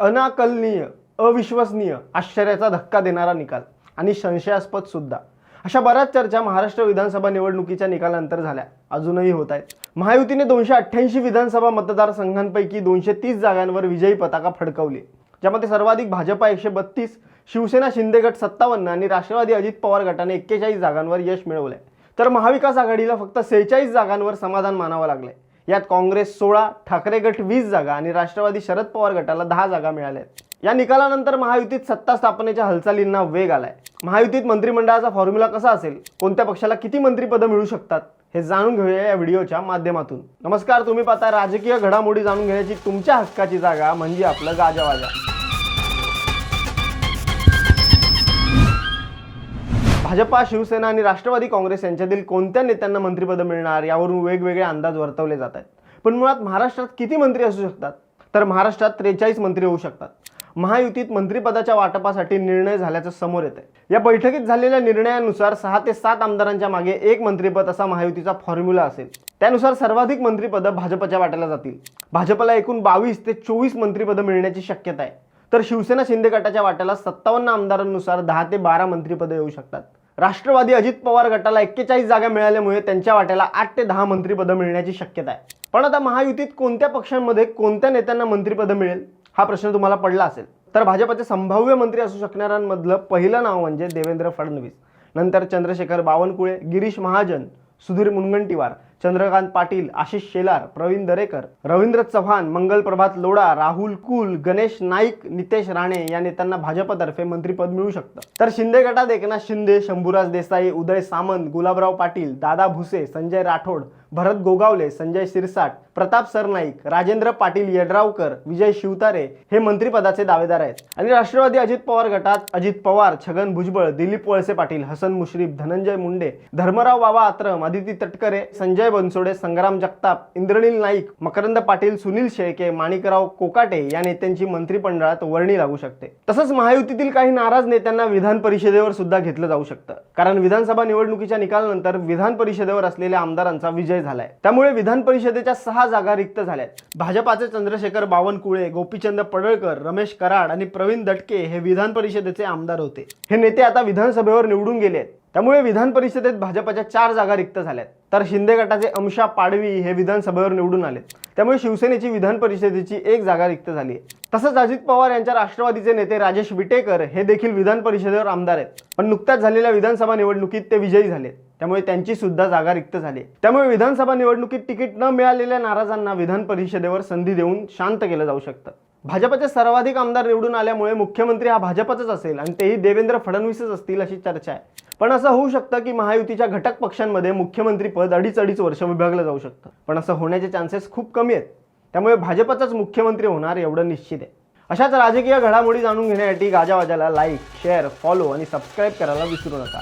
अनाकलनीय अविश्वसनीय आश्चर्याचा धक्का देणारा निकाल आणि संशयास्पद सुद्धा. अशा बऱ्याच चर्चा महाराष्ट्र विधानसभा निवडणुकीच्या निकालानंतर झाल्या. अजूनही होत आहेत. महायुतीने दोनशे अठ्ठ्याऐंशी विधानसभा मतदारसंघांपैकी दोनशे तीस जागांवर विजयी पताका फडकवली ज्यामध्ये सर्वाधिक भाजपा एकशे बत्तीस शिवसेना शिंदे गट सत्तावन्न आणि राष्ट्रवादी अजित पवार गटाने एक्केचाळीस जागांवर यश मिळवलंय. तर महाविकास आघाडीला फक्त सेहेचाळीस जागांवर समाधान मानावं लागलंय. यात काँग्रेस सोळा ठाकरे गट वीस जागा आणि राष्ट्रवादी शरद पवार गटाला दहा जागा मिळाल्या आहेत या निकालानंतर महायुतीत सत्ता स्थापनेच्या हालचालींना वेग आलाय. महायुतीत मंत्रिमंडळाचा फॉर्म्युला कसा असेल? कोणत्या पक्षाला किती मंत्रिपदं मिळू शकतात? हे जाणून घेऊया या व्हिडिओच्या माध्यमातून. नमस्कार तुम्ही पाहता राजकीय घडामोडी जाणून घेण्याची तुमच्या हक्काची जागा म्हणजे आपलं गाजावाजा. भाजपा शिवसेना आणि राष्ट्रवादी काँग्रेस यांच्यातील कोणत्या नेत्यांना मंत्रिपद मिळणार यावरून वेगवेगळे अंदाज वर्तवले जात आहेत. पण मुळात महाराष्ट्रात किती मंत्री असू शकतात? तर महाराष्ट्रात त्रेचाळीस मंत्री होऊ शकतात. महायुतीत मंत्रिपदाच्या वाटपासाठी निर्णय झाल्याचं समोर येत आहे या बैठकीत झालेल्या निर्णयानुसार सहा ते सात आमदारांच्या मागे एक मंत्रिपद असा महायुतीचा फॉर्म्युला असेल. त्यानुसार सर्वाधिक मंत्रिपदं भाजपच्या वाट्याला जातील. भाजपला एकूण बावीस ते चोवीस मंत्रिपदं मिळण्याची शक्यता आहे. तर शिवसेना शिंदे गटाच्या वाट्याला सत्तावन्न आमदारांनुसार दहा ते बारा मंत्रिपदं येऊ शकतात. राष्ट्रवादी अजित पवार गटाला एक्केचाळीस जागा मिळाल्यामुळे त्यांच्या वाट्याला आठ ते दहा मंत्रिपदं मिळण्याची शक्यता आहे. पण आता महायुतीत कोणत्या पक्षांमध्ये कोणत्या नेत्यांना मंत्रिपदं मिळेल? हा प्रश्न तुम्हाला पडला असेल. तर भाजपचे संभाव्य मंत्री असू शकणाऱ्यांमधलं पहिलं नाव म्हणजे देवेंद्र फडणवीस. नंतर चंद्रशेखर बावनकुळे गिरीश महाजन सुधीर मुनगंटीवार. चंद्रकांत पाटील आशिष शेलार प्रवीण दरेकर रवींद्र चव्हाण मंगल प्रभात लोढा राहुल कुल गणेश नाईक नितेश राणे या नेत्यांना भाजपतर्फे मंत्रीपद मिळू शकतं. तर शिंदे गटात एकनाथ शिंदे शंभूराज देसाई उदय सामंत गुलाबराव पाटील दादा भुसे संजय राठोड भरत गोगावले संजय शिरसाट प्रताप सरनाईक राजेंद्र पाटील येड्रावकर विजय शिवतारे हे मंत्रिपदाचे दावेदार आहेत. आणि राष्ट्रवादी अजित पवार गटात अजित पवार छगन भुजबळ दिलीप वळसे पाटील हसन मुश्रीफ धनंजय मुंडे धर्मराव बाबा आत्रम आदिती तटकरे संजय बनसोडे संग्राम जगताप इंद्रनील नाईक मकरंद पाटील सुनील शेळके माणिकराव कोकाटे या नेत्यांची मंत्रिमंडळात वर्णी लागू शकते. तसंच महायुतीतील काही नाराज नेत्यांना विधान परिषदेवर सुद्धा घेतलं जाऊ शकतं. कारण विधानसभा निवडणुकीच्या निकालानंतर विधान परिषदेवर असलेल्या आमदारांचा विजय झालाय. त्यामुळे विधान परिषदेच्या सहा जागा रिक्त झाल्यात. भाजपाचे चंद्रशेखर बावनकुळे गोपीचंद पडळकर रमेश कराड आणि प्रवीण दटके हे विधान परिषदेचे आमदार होते. हे नेते आता विधानसभेवर निवडून गेले आहेत त्यामुळे विधान परिषदेत भाजपाच्या चार जागा रिक्त झाल्यात. तर शिंदे गटाचे अमशा पाडवी हे विधानसभेवर निवडून आले त्यामुळे शिवसेनेची विधान परिषदेची एक जागा रिक्त झाली आहे. तसंच अजित पवार यांच्या राष्ट्रवादीचे नेते राजेश विटेकर हे देखील विधान परिषदेवर आमदार आहेत. पण नुकत्याच झालेल्या विधानसभा निवडणुकीत ते विजयी झाले त्यामुळे त्यांची सुद्धा जागा रिक्त झाली त्यामुळे विधानसभा निवडणुकीत तिकीट न मिळालेल्या नाराजांना विधान परिषदेवर संधी देऊन शांत केलं जाऊ शकतं. भाजपचे सर्वाधिक आमदार निवडून आल्यामुळे मुख्यमंत्री हा भाजपचाच असेल आणि तेही देवेंद्र फडणवीसच असतील अशी चर्चा आहे. पण असं होऊ शकतं की महायुतीच्या घटक पक्षांमध्ये मुख्यमंत्री पद अडीच अडीच वर्ष विभागलं जाऊ शकतं. पण असं होण्याचे चान्सेस खूप कमी आहेत. त्यामुळे भाजपचाच मुख्यमंत्री होणार एवढं निश्चित आहे. अशाच राजकीय घडामोडी जाणून घेण्यासाठी गाजावाजाला लाईक शेअर फॉलो आणि सबस्क्राईब करायला विसरू नका.